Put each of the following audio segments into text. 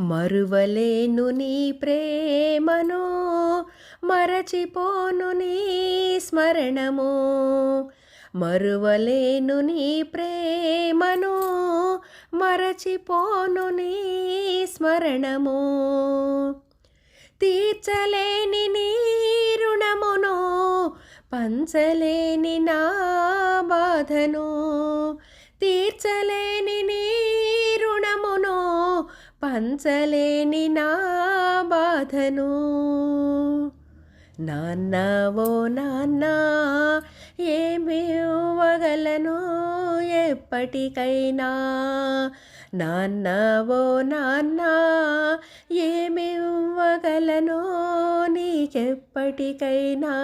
మరువలేను నీ ప్రేమను మరచిపోను నీ స్మరణము. మరువలేను నీ ప్రేమను మరచిపోను నీ స్మరణము. తీర్చలేని నీ రుణమును పంచలేని నా బాధను. తీర్చలేని నీ పంచలేని నా బాధను. నాన్న ఓ నాన్న ఏమివ్వగలను ఎప్పటికైనా. నాన్న ఓ నాన్న ఏమివ్వగలను నీకెప్పటికైనా.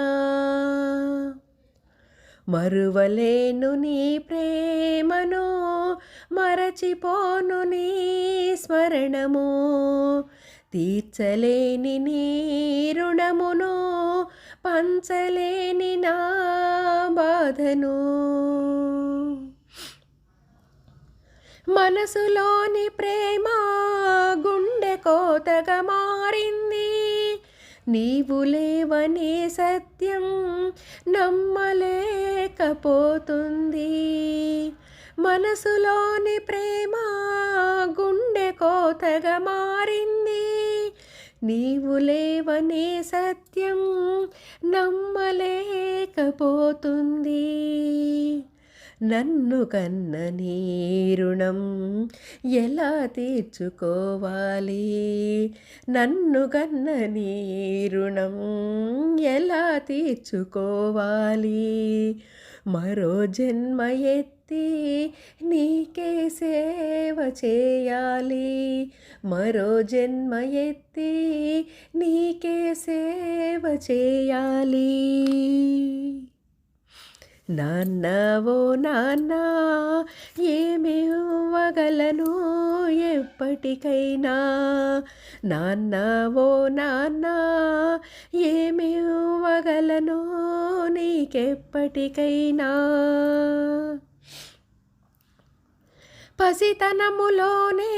మరువలేను నీ ప్రేమను మరచిపోను నీ స్మరణము. తీర్చలేని నీ రుణమును పంచలేని నా బాధను. మనసులోని ప్రేమ గుండె కోతగా మారింది. నీవు లేవనే సత్యం నమ్మలే లేకపోతుంది. మనసులోని ప్రేమ గుండె కోతగా మారింది. నీవు లేవనే సత్యం నమ్మలేకపోతుంది. నన్ను కన్న నీ రుణం ఎలా తీర్చుకోవాలి? నన్ను కన్న నీ రుణం ఎలా తీర్చుకోవాలి? మరో జన్మ ఎత్తి నీకే సేవ చేయాలి. మరో జన్మ ఎత్తి నీకే సేవ చేయాలి. నాన్న ఓ నాన్న ఏమివ్వగలను ఎప్పటికైనా? నాన్న ఓ నాన్న ఏమివ్వగలను నీకెప్పటికైనా? పసితనములోనే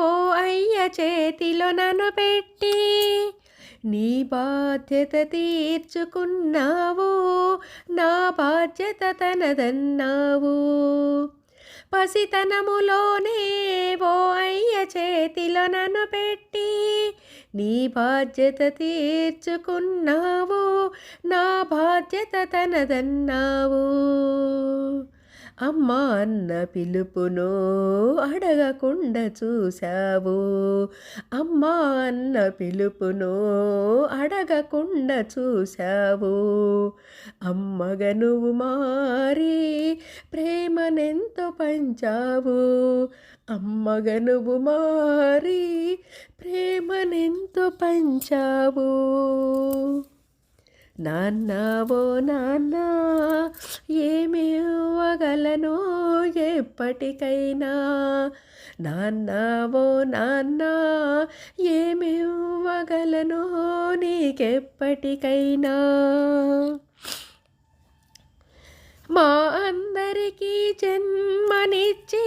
ఓ అయ్య చేతిలో నన్ను పెట్టి నీ బాధ్యత తీర్చుకున్నావు నా బాధ్యత తనదన్నావు. పసితనములోనే ఓ అయ్య చేతిలో నన్ను పెట్టి నీ బాధ్యత తీర్చుకున్నావు నా బాధ్యత తనదన్నావు. అమ్మ అన్న పిలుపును అడగకుండా చూశావు. అమ్మ అన్న పిలుపును అడగకుండా చూశావు. అమ్మగా నువ్వు మారి ప్రేమనెంతో పంచావు. అమ్మగా నువ్వు మారి ప్రేమనెంతో పంచావు. నాన్న ఓ నాన్న ఏమివ్వగలను ఎప్పటికైనా. నాన్న ఓ నాన్న ఏమివ్వగలను నీకెప్పటికైనా. మా అందరికీ జన్మనిచ్చి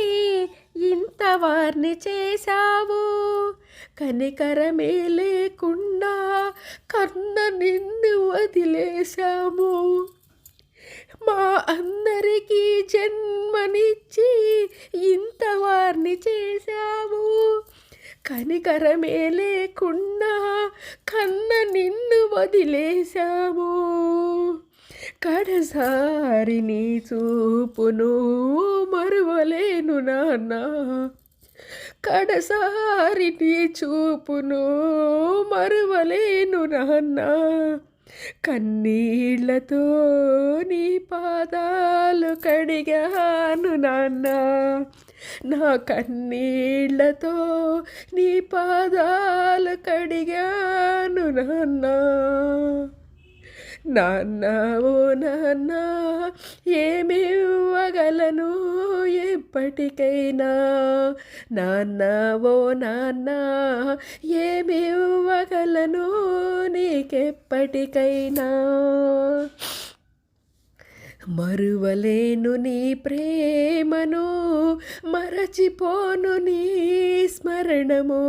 ఇంత వారిని చేశావు. కనికరమే లేకుండా కన్న నిన్ను వదిలేశాము. మా అందరికీ జన్మనిచ్చి ఇంత వారిని చేశాము కనికరమే లేకుండా కన్న నిన్ను వదిలేశాము. కడసారి నీ చూపును మరువలేను నాన్న. కడసారి నీ చూపును మరువలేను నాన్న. కన్నీళ్ళతో నీ పాదాలు కడిగాను నాన్న. నా కన్నీళ్ళతో నీ పాదాలు కడిగాను నాన్న. నాన్న ఓ నాన్న ఏమివ్వగలను? ఇప్పటికైనా ఎప్పటికైనా నాన్న ఓ నాన్న ఏమి ఇవ్వగలను నీకెప్పటికైనా. మరువలేను నీ ప్రేమను మరచిపోను నీ స్మరణము.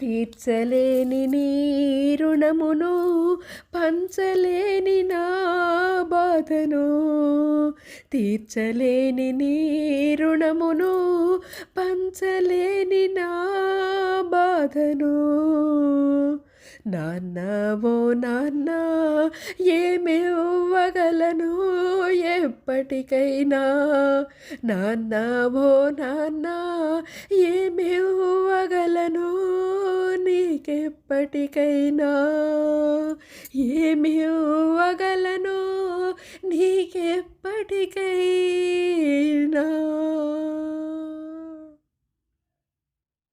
తీర్చలేని నీ రుణమును పంచలేని నా బాధను. తీర్చలేని నీ రుణమును పంచలేని నా బాధను. నాన్నవో నాన్న ఏమివ్వగలను ఎప్పటికైనా నాన్న ఓ నాన్న ఏమివ్వగలను నీకెప్పటికైనా ఏమివ్వగలను నీకెప్పటికైనా.